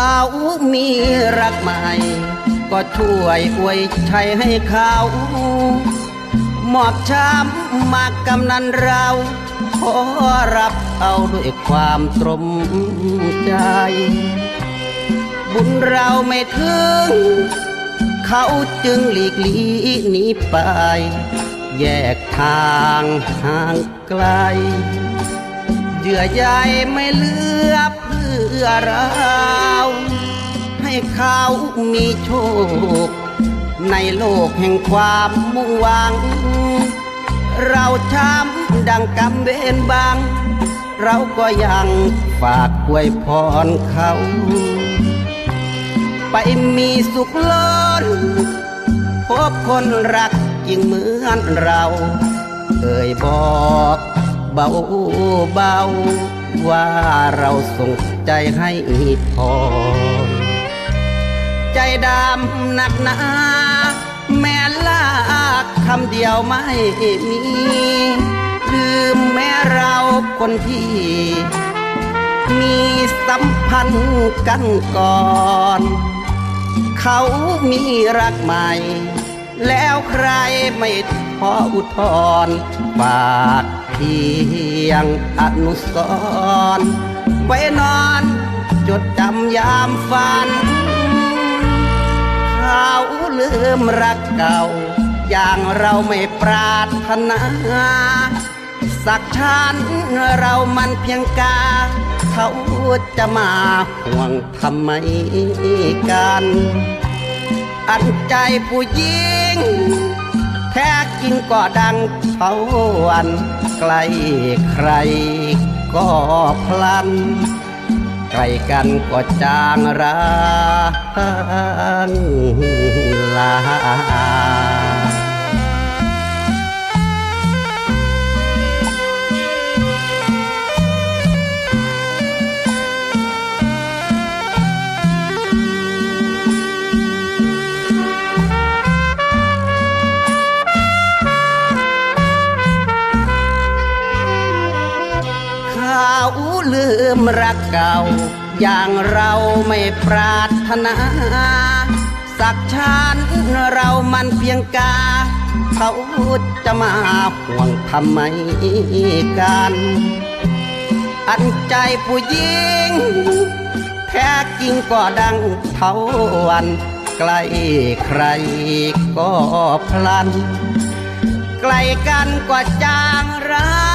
ามีรักใหม่ ก็ช่วยอวยชัยให้เขาหมอบช้ำมากกำนันเรา ขอรับเอาด้วยความตรมใจ บุญเราไม่ถึง เขาจึงหลีกลีหนีไป แยกทางห่างไกลเยื่อใยไม่เลือเพื่ อเราให้เขามีโชค ในโลกแห่งความมุ่งหวัง เราช้ำดังกำเบนบาง เราก็ยังฝากอวยพรเขา ไปมีสุขล้นพบคนรักยิ่งเหมือนเรา เอ่ยบอกเบาเบา ว่าเราส่งใจให้พอ ใจดำหนักหนาแม่ลากคำเดียวไม่มีลืมแม่เราคนที่ มีสัมพันธ์กันก่อน เขามีรักใหม่ แล้วใครไม่พออุทธรณ์ฝาก พียงอนุสรณ์ไว้นอน จดจำยามฝันเขาลืมรักเก่า อย่างเราไม่ปรารถนาสักชันเรามันเพียงกา เขาจะมาห่วงทำไมกัน อันใจผู้หญิง แท้จริงก็ดังเทาวันใกล้ใครก็พลันใกล้กันก็จางร้างลา มรักเก่า อย่างเราไม่ปรารถนา สักชาติเรามันเพียงกา เขาจะมาห่วงทำไมกัน อันใจผู้หญิง แท้จริงก็ดังเท่าวันใกล้ใครก็พลัน ไกลกันกว่าจางร้า